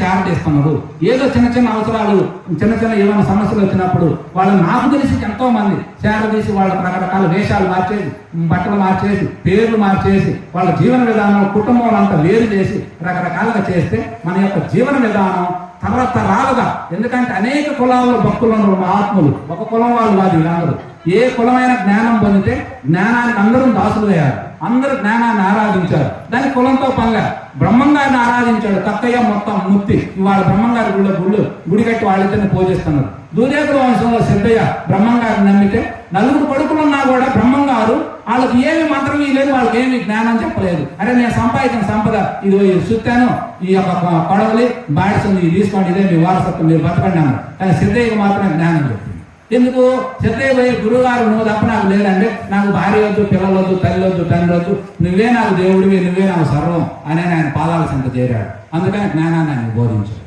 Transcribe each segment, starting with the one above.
చేరదీస్తున్నారు ఏదో చిన్న చిన్న అవసరాలు చిన్న చిన్న ఏమైనా సమస్యలు వచ్చినప్పుడు వాళ్ళు నాకు తెలిసి ఎంతో మంది చేరదీసి వాళ్ళకి రకరకాల వేషాలు మార్చేసి బట్టలు మార్చేసి పేర్లు మార్చేసి వాళ్ళ జీవన విధానం కుటుంబం అంతా వేరు చేసి రకరకాలుగా చేస్తే మన యొక్క జీవన విధానం తరతరాలుగా. ఎందుకంటే అనేక కులాల్లో భక్తులు ఉన్నారు ఆత్మలు ఒక కులం వాళ్ళు కాదు వీళ్ళందరూ. ఏ కులమైన జ్ఞానం పొందితే జ్ఞానానికి అందరూ దాసులు అయ్యారు అందరూ జ్ఞానాన్ని ఆరాధించారు. దాని కులంతో పనిలే. బ్రహ్మంగారిని ఆరాధించాడు తక్కయ్య మొత్తం ముక్తి ఇవాళ బ్రహ్మంగారి గుళ్ళ గుళ్ళు గుడి కట్టి వాళ్ళిద్దరిని పూజిస్తున్నారు. దూదేకుల వంశంలో సిద్ధయ్య బ్రహ్మంగారిని నమ్మితే నలుగురు కొడుకులున్నా కూడా బ్రహ్మంగారు వాళ్ళకి ఏమి మంత్రం లేదు వాళ్ళకి ఏమి జ్ఞానం చెప్పలేదు. అరే నేను సంపాదించిన సంపద ఇది సుత్తాను ఈ యొక్క కొడవలి బాడిస్తుంది తీసుకోండి ఇదే మీ వారసత్వం మీరు బతకండి అన్నారు. కానీ సిద్ధయ్యకు మాత్రమే జ్ఞానం లేదు. ఎందుకు? సిద్ధయ్య గురువుగారు నువ్వు తప్ప నాకు లేదంటే నాకు భార్య వద్దు పిల్లలొద్దు తల్లి వద్దు తండ్రి వద్దు. నువ్వే నాకు దేవుడివి నువ్వే నాకు సర్వం అని ఆయన పాదాల సంత చేరాడు. అందుకని జ్ఞానాన్ని ఆయన బోధించాడు.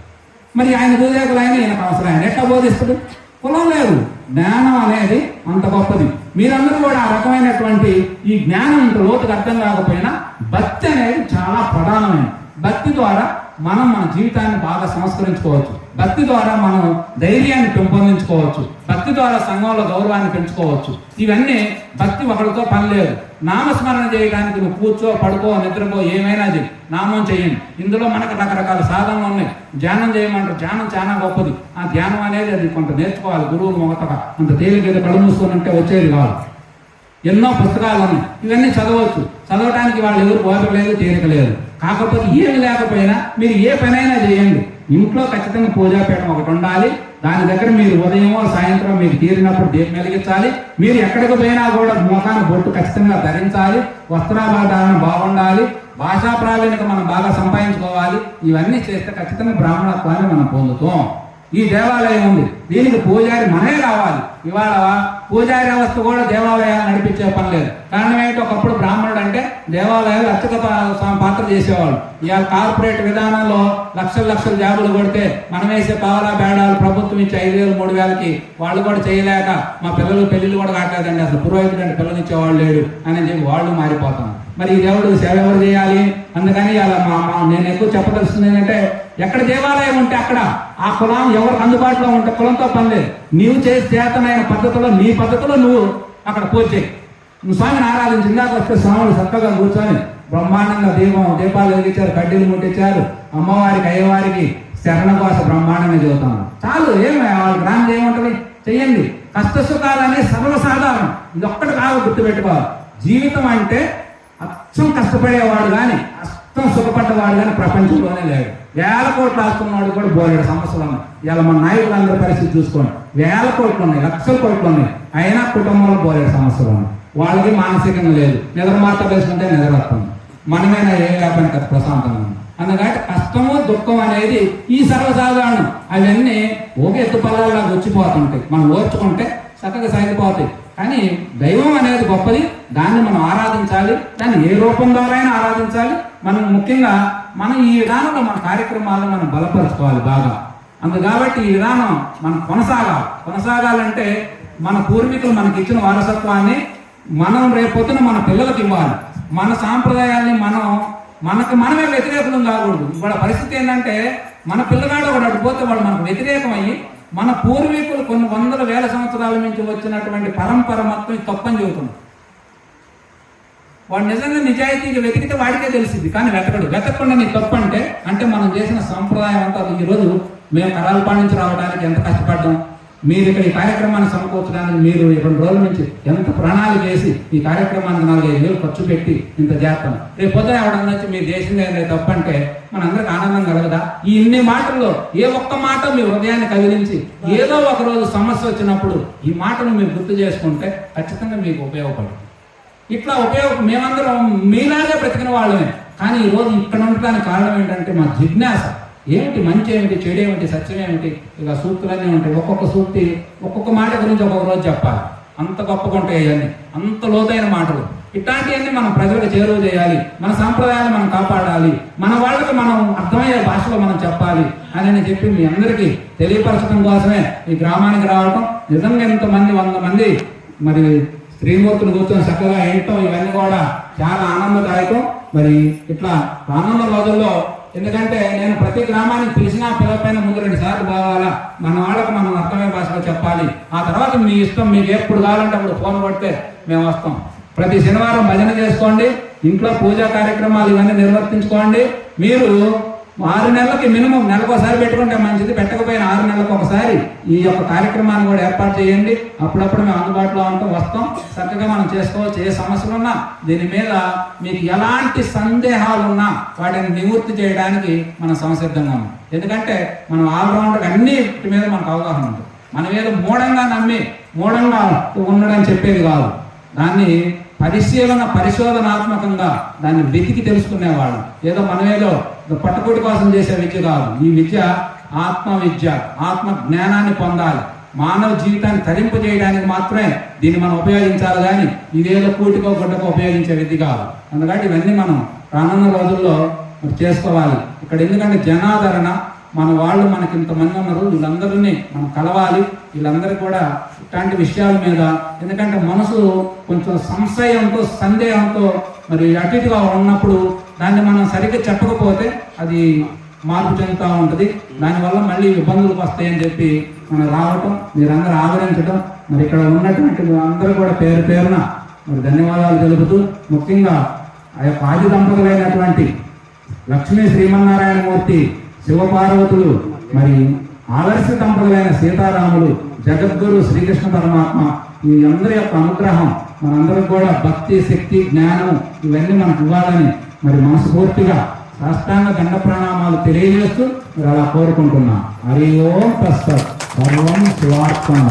మరి ఆయన దూదేకులు ఆయన ఈయనకు అవసరం ఆయన ఎట్లా బోధిస్తాడు? కులం లేదు. జ్ఞానం అనేది అంత గొప్పది. మీరందరూ కూడా ఆ రకమైనటువంటి ఈ జ్ఞానం ఇంత లోతుకు అర్థం కాకపోయినా భక్తి అనేది చాలా ప్రధానమైనది. భక్తి ద్వారా మనం మన జీవితాన్ని బాగా సంస్కరించుకోవచ్చు. భక్తి ద్వారా మనం ధైర్యాన్ని పెంపొందించుకోవచ్చు. భక్తి ద్వారా సంఘంలో గౌరవాన్ని పెంచుకోవచ్చు. ఇవన్నీ భక్తి ఒకరితో పని లేదు. నామస్మరణ చేయడానికి నువ్వు కూర్చో పడుకో నిద్రపో ఏమైనా చెయ్యి. నామం చేయండి ఇందులో మనకు రకరకాల సాధనలు ఉన్నాయి. ధ్యానం చేయమంటారు ధ్యానం చాలా గొప్పది. ఆ ధ్యానం అనేది అది కొంత నేర్చుకోవాలి. గురువులు మొగతగా. అంత తేలికైతే కళ్ళు మూసుకొని ఉంటే వచ్చేది కాదు. ఎన్నో పుస్తకాలు ఉన్నాయి ఇవన్నీ చదవచ్చు. చదవడానికి వాళ్ళు ఎవరు పోరకలేదు లేదు కాకపోతే ఏమి లేకపోయినా మీరు ఏ పనైనా చేయండి. ఇంట్లో ఖచ్చితంగా పూజాపీఠం ఒకటి ఉండాలి. దాని దగ్గర మీరు ఉదయమో సాయంత్రం మీకు తీరినప్పుడు దీపం వెలిగించాలి. మీరు ఎక్కడికి పోయినా కూడా ముఖాన్ని బొట్టు ఖచ్చితంగా ధరించాలి. వస్త్రాభాధారణ బాగుండాలి. భాషా ప్రావీణ్యత మనం బాగా సంపాదించుకోవాలి. ఇవన్నీ చేస్తే ఖచ్చితంగా బ్రాహ్మణత్వాన్ని మనం పొందుతాం. ఈ దేవాలయం ఉంది. దీనికి పూజారి మనమే రావాలి. ఇవాళ పూజారి వ్యవస్థ కూడా దేవాలయాలు నడిపించే పని లేదు. కారణం ఏంటి? ఒకప్పుడు బ్రాహ్మణుడు అంటే దేవాలయాలు అర్చక పాత్ర చేసేవాళ్ళు. ఇవాళ కార్పొరేట్ విధానంలో లక్షల లక్షల జాబులు కొడితే మనం వేసే పావలా బేడాలు ప్రభుత్వం ఇచ్చే ఐదు వేలు మూడు వేలకి వాళ్ళు కూడా చేయలేక మా పిల్లలు పెళ్ళిళ్ళు కూడా కావట్లేదండి అసలు పురోహితుడు అంటే పిల్లలు ఇచ్చేవాళ్ళు లేడు అని చెప్పి వాళ్ళు మారిపోతాం మరి ఈ దేవుడు సేవ ఎవరు చేయాలి? అందుకని ఇలా మా మా- నేను ఎక్కువ చెప్పదలుస్తుంది ఏంటంటే ఎక్కడ దేవాలయం ఉంటే అక్కడ. ఆ కులం ఎవరు అందుబాటులో ఉంటే కులంతో పని లేదు. నీవు చేసి చేతనైన పద్ధతిలో నీ పద్ధతిలో నువ్వు అక్కడ పూజ చేయి. నువ్వు స్వామిని ఆరాధించి ఇందాక వస్తే స్వాములు చక్కగా కూర్చొని బ్రహ్మాండంగా దీపం దీపాలు వెలిగించారు కడ్డీలు ముట్టించారు. అమ్మవారికి అయ్యవారికి శరణ భాష బ్రహ్మాండంగా చదువుతాను చాలు ఏమి వాళ్ళ గ్రామం ఏముంటుంది? చెయ్యండి. కష్ట సుఖాలు అనేది సర్వసాధారణం. ఇది ఒక్కటి కాదు గుర్తుపెట్టుకోవాలి. జీవితం అంటే అచ్చం కష్టపడేవాడు కానీ అష్టం సుఖపడ్డవాడు కానీ ప్రపంచంలోనే లేడు. వేల కోట్లు ఆస్తున్నవాడు కూడా బోలేడు సమస్యలు ఉన్నాయి. ఇలా మన నాయకులందరి పరిస్థితి చూసుకోండి. వేల కోట్లు ఉన్నాయి లక్షల కోట్లు ఉన్నాయి. అయినా కుటుంబంలో బోలేడు సమస్యలు ఉన్నాయి. వాళ్ళకి మానసికంగా లేదు. నిద్ర మాత్రం వేసుకుంటే నిద్ర వస్తుంది ఏం లేకపోయినా కదా ప్రశాంతంగా ఉంది. కష్టము దుఃఖం అనేది ఈ సర్వసాధారణం. అవన్నీ ఒక ఎత్తు పల్లాగా వచ్చిపోతుంటాయి. మనం ఓర్చుకుంటే చక్కగా సాగిపోతాయి. కానీ దైవం అనేది గొప్పది. దాన్ని మనం ఆరాధించాలి. దాన్ని ఏ రూపం ద్వారా అయినా ఆరాధించాలి. మనం ముఖ్యంగా మనం ఈ విధానంలో మన కార్యక్రమాలను మనం బలపరుచుకోవాలి బాగా. అందు కాబట్టి ఈ విధానం మనం కొనసాగాలి. కొనసాగాలంటే మన పూర్వీకులు మనకి ఇచ్చిన వారసత్వాన్ని మనం రేపొద్దున మన పిల్లలకు ఇవ్వాలి. మన సాంప్రదాయాల్ని మనం మనకు మనమే వ్యతిరేకులం కాకూడదు. ఇవాళ పరిస్థితి ఏంటంటే మన పిల్లగాడు ఒకడు అడిపోతే వాడు మనకు వ్యతిరేకం అయ్యి మన పూర్వీకులు కొన్ని వందల వేల సంవత్సరాల నుంచి వచ్చినటువంటి పరంపర మొత్తం తప్పని చెబుతున్నాం. వాడు నిజంగా నిజాయితీగా వెతికితే వాడికే తెలిసింది. కానీ వెతకడు. వెతకకుండా నీ తప్పు అంటే అంటే మనం చేసిన సంప్రదాయం అంతా ఈరోజు రోజు మేము కరాలు పాటించి నుంచి రావడానికి ఎంత కష్టపడ్డాం? మీరు ఇక్కడ ఈ కార్యక్రమాన్ని సమకూర్చడానికి మీరు రెండు రోజుల నుంచి ఎంత ప్రణాళిక చేసి ఈ కార్యక్రమానికి నాలుగైదు వేలు ఖర్చు పెట్టి ఇంత చేస్తాం. రేపు పొద్దున ఎవడన్నా వచ్చి మీరు చేసింది తప్పంటే తప్పు మనందరికి ఆనందం కలగదా? ఈ ఇన్ని మాటల్లో ఏ ఒక్క మాట మీ హృదయాన్ని కదిలించి ఏదో ఒక రోజు సమస్య వచ్చినప్పుడు ఈ మాటను మీరు గుర్తు చేసుకుంటే ఖచ్చితంగా మీకు ఉపయోగపడుతుంది. ఇట్లా ఉపయోగం మేమందరం మీలాగే బ్రతికిన వాళ్ళమే. కానీ ఈ రోజు ఇక్కడ ఉండటానికి కారణం ఏంటంటే మా జిజ్ఞాస. ఏమిటి మంచి ఏమిటి చెడు ఏమిటి సత్యం ఏమిటి ఇక సూక్తులన్నీ ఉంటాయి. ఒక్కొక్క సూక్తి ఒక్కొక్క మాట గురించి ఒక్కొక్క రోజు చెప్పాలి. అంత గొప్పగా ఉంటాయి అవన్నీ అంత లోతైన మాటలు. ఇట్లాంటివన్నీ మనం ప్రజలకు చేరువ చేయాలి. మన సాంప్రదాయాలు మనం కాపాడాలి. మన వాళ్ళకి మనం అర్థమయ్యే భాషలో మనం చెప్పాలి అని చెప్పి మీ అందరికీ తెలియపరచడం కోసమే ఈ గ్రామానికి రావటం. నిజంగా ఎంతమంది వంద మంది మరి స్త్రీమూర్తులు కూర్చొని చక్కగా వేయటం ఇవన్నీ కూడా చాలా ఆనందదాయకం. మరి ఇట్లా రానున్న రోజుల్లో ఎందుకంటే నేను ప్రతి గ్రామానికి పిలిచినా పిలవపైన ముందు రెండు సార్లు పోవాలా? మన వాళ్ళకు మనం అర్థమయ్యే భాషలో చెప్పాలి. ఆ తర్వాత మీ ఇష్టం మీకు ఎప్పుడు కావాలంటే అప్పుడు ఫోన్ పడితే మేము వస్తాం. ప్రతి శనివారం భజన చేసుకోండి. ఇంట్లో పూజా కార్యక్రమాలు ఇవన్నీ నిర్వర్తించుకోండి. మీరు ఆరు నెలలకి మినిమం నెలకు ఒకసారి పెట్టుకుంటే మంచిది. పెట్టకపోయిన ఆరు నెలలకు ఒకసారి ఈ యొక్క కార్యక్రమాన్ని కూడా ఏర్పాటు చేయండి. అప్పుడప్పుడు మేము అందుబాటులో ఉంటాం వస్తాం. చక్కగా మనం చేసుకోవచ్చు. ఏ సమస్యలు ఉన్నా దీని మీద మీకు ఎలాంటి సందేహాలు ఉన్నా వాటిని నివృత్తి చేయడానికి మనం సంసిద్ధంగా ఉన్నాం. ఎందుకంటే మనం ఆల్రౌండర్ అన్నిటి మీద మనకు అవగాహన ఉంటుంది. మనం ఏదో మూఢంగా నమ్మి మూఢంగా ఉండడం చెప్పేది కాదు. దాన్ని పరిశీలన పరిశోధనాత్మకంగా దాన్ని వెతికి తెలుసుకునేవాళ్ళం. ఏదో మనం ఏదో పట్టుకోటి కోసం చేసే విద్య కాదు. ఈ విద్య ఆత్మ విద్య ఆత్మ జ్ఞానాన్ని పొందాలి. మానవ జీవితాన్ని తరింపు చేయడానికి మాత్రమే దీన్ని మనం ఉపయోగించాలి కానీ ఇదేదో కూటికో గుడ్డకో ఉపయోగించే విద్య కాదు. అందుకని ఇవన్నీ మనం రానున్న రోజుల్లో చేసుకోవాలి. ఇక్కడ ఎందుకంటే జనాదరణ మన వాళ్ళు మనకి ఇంతమంది ఉన్నారు వీళ్ళందరినీ మనం కలవాలి. వీళ్ళందరూ కూడా ఇట్లాంటి విషయాల మీద ఎందుకంటే మనసు కొంచెం సంశయంతో సందేహంతో మరి అటు ఇటుగా ఉన్నప్పుడు దాన్ని మనం సరిగ్గా చెప్పకపోతే అది మార్పు చెందుతూ ఉంటుంది. దానివల్ల మళ్ళీ ఇబ్బందులకు వస్తాయని చెప్పి మనం రావటం మీరందరూ ఆదరించడం మరి ఇక్కడ ఉన్నటువంటి అందరూ కూడా పేరు పేరున మరి ధన్యవాదాలు తెలుపుతూ ముఖ్యంగా ఆ యొక్క ఆది దంపతులైనటువంటి లక్ష్మీ శ్రీమన్నారాయణమూర్తి శివపార్వతులు మరి ఆదర్శ దంపతులైన సీతారాములు జగద్గురు శ్రీకృష్ణ పరమాత్మ ఈ అందరి యొక్క అనుగ్రహం మనందరం కూడా భక్తి శక్తి జ్ఞానం ఇవన్నీ మనకు ఇవ్వాలని మరి మనస్ఫూర్తిగా సాష్టాంగ దండ ప్రణామాలు తెలియజేస్తూ మరి అలా కోరుకుంటున్నాం. హరి ఓం తస్సత్ సర్వం శివార్పణ